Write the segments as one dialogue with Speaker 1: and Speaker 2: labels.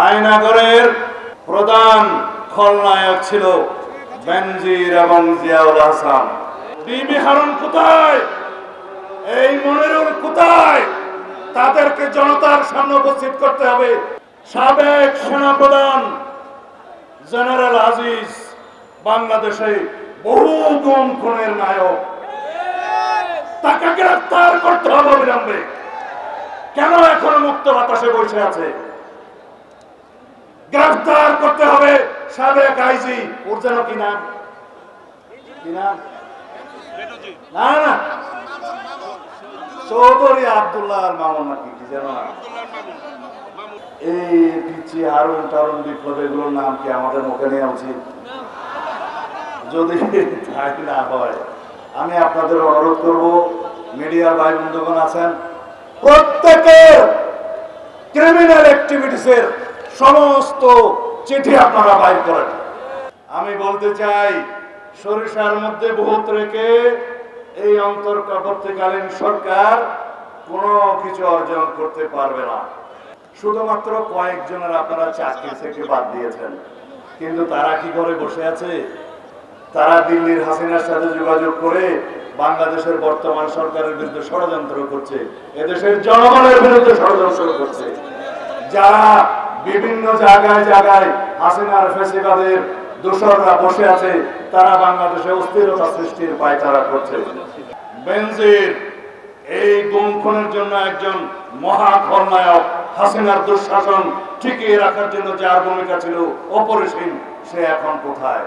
Speaker 1: আয়নাগরের প্রধান খলনায়ক ছিল বেনজির এবং জিয়াউল হাসান। বিবি হারুন কোথায়? এই মনিরুল কোথায়? তাদেরকে জনতার সামনে উপস্থিত করতে হবে। সাবেক সেনাপ্রধান জেনারেল আজিজ, বাংলাদেশে বহু গুম, খুনের নায়ক। তাকে গ্রেফতার করতে হবে অবিলম্বে কেন এখনও মুক্ত বাতাসে বসে আছে? গ্রেফতার করতে হবে সাবেক আইজি, ওর যেন কি নাম? কি নাম? না না চৌধুরী আব্দুল্লাহ আর মামুন নাকি? কি যেন? এই পিচি হারুন টারুন বিপ্লব, এগুলোর নাম কি আমাদের মুখে নেওয়া উচিত? যদি তাই না হয়, আমি আপনাদের অনুরোধ করব, মিডিয়ার ভাই বন্ধুগণ আছেন, প্রত্যেকের ক্রিমিনাল অ্যাক্টিভিটিসের সমস্ত চিঠি আপনারা বাইর করেন। আমি বলতে চাই, সরিষার মধ্যে বহুত রেখে এই অন্তর্বর্তীকালীন সরকার কোনো কিছু অর্জন করতে পারবে না। শুধুমাত্র কয়েকজনের আপনারা চাকরি থেকে বাদ দিয়েছেন। কিন্তু তারা কি করে বসে আছে? তারা দিল্লির হাসিনার সাথে যোগাযোগ করে বাংলাদেশের বর্তমান সরকারের বিরুদ্ধে ষড়যন্ত্র করছে, এদেশের জনগণের বিরুদ্ধে ষড়যন্ত্র করছে। যারা বিভিন্ন জায়গায় জায়গায় হাসিনার ফেসিবাদের দোসররা বসে আছে, তারা বাংলাদেশে অস্থিরতা সৃষ্টির পায়তারা করছে। বেনজির, এই গুম খুনের জন্য একজন মহা খলনায়ক হাসিনার দুঃশাসন টিকিয়ে রাখার জন্য যার ভূমিকা ছিল, অপরিসীম, সে এখন কোথায়?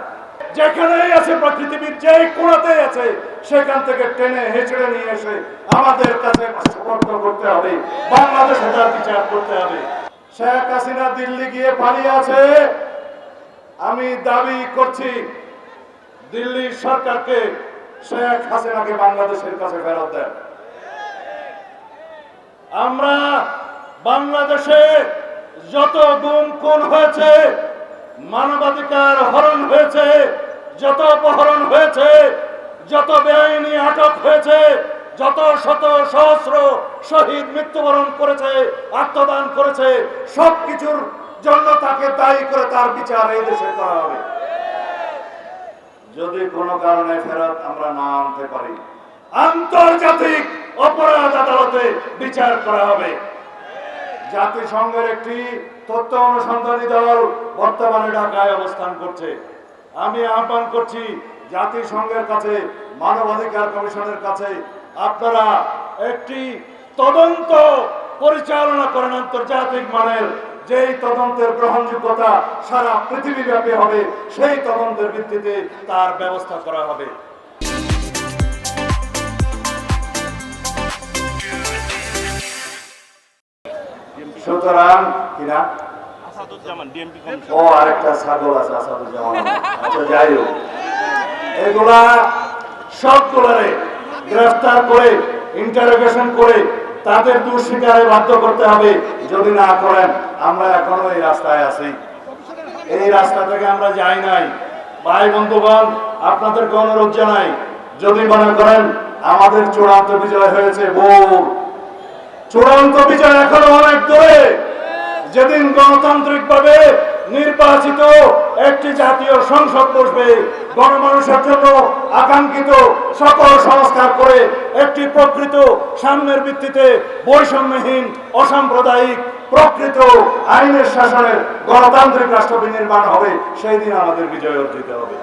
Speaker 1: যেখানেই আছে, পৃথিবীর যে কোণাতে আছে, সেখান থেকে টেনে হেঁচড়ে নিয়ে এসে আমাদের কাছে সুপর্দ করতে হবে, বাংলাদেশে তার বিচার করতে হবে। শেখ হাসিনা দিল্লি গিয়ে পালিয়ে আছে। আমি দাবি করছি, দিল্লি সরকারকে শেখ হাসিনাকে বাংলাদেশের কাছে ফেরত দেন। আমরা বাংলাদেশে যত গুম খুন হয়েছে, মানবাধিকার হরণ হয়েছে, যত অপহরণ হয়েছে, যত বেআইনি আটক হয়েছে যত শত সহস্র শহীদ মৃত্যুবরণ করেছে, আত্মদান করেছে, সবকিছুর জন্য তাকে দায়ী করে তার বিচার এই দেশে করা হবে। যদি কোনো কারণে ফেরত আমরা না আনতে পারি, আন্তর্জাতিক অপরাধ আদালতে বিচার করা হবে। জাতিসংঘের একটি তথ্য অনুসন্ধানী দল বর্তমানে ঢাকায় অবস্থান করছে। আমি আহ্বান করছি জাতিসংঘের কাছে, মানবাধিকার কমিশনের কাছে আপনারা একটি তদন্ত পরিচালনা করেন আন্তর্জাতিক মানের যেই তদন্তের গ্রহণযোগ্যতা সারা পৃথিবীব্যাপী হবে সেই তদন্তের ভিত্তিতে তার ব্যবস্থা করা হবে। সুতরাং কিনা ও আরেকটা ছাগল আছে আসাদুজ্জামান। আচ্ছা যাই হোক। এগুলা সবগুলারে গ্রেফতার করে ইন্টারোগেশন করে তাদের দোষ স্বীকারে বাধ্য করতে হবে। যদি না করেন, আমরা এখনও এই রাস্তায় আছি। এই রাস্তা থেকে আমরা যাই নাই। ভাই বন্ধুগণ, আপনাদেরকে অনুরোধ জানাই, যদি মনে করেন, আমাদের চূড়ান্ত বিজয় হয়েছে বউ চূড়ান্ত বিজয় এখনও অনেক দূরে। যেদিন গণতান্ত্রিকভাবে নির্বাচিত একটি জাতীয় সংসদ বসবে। গণমানুষের জন্য আকাঙ্ক্ষিত সকল সংস্কার করে একটি প্রকৃত সাম্যের ভিত্তিতে বৈষম্যহীন, অসাম্প্রদায়িক, প্রকৃত আইনের শাসনের গণতান্ত্রিক রাষ্ট্র নির্মাণ হবে। সেই দিন আমাদের বিজয় অর্জিত হবে।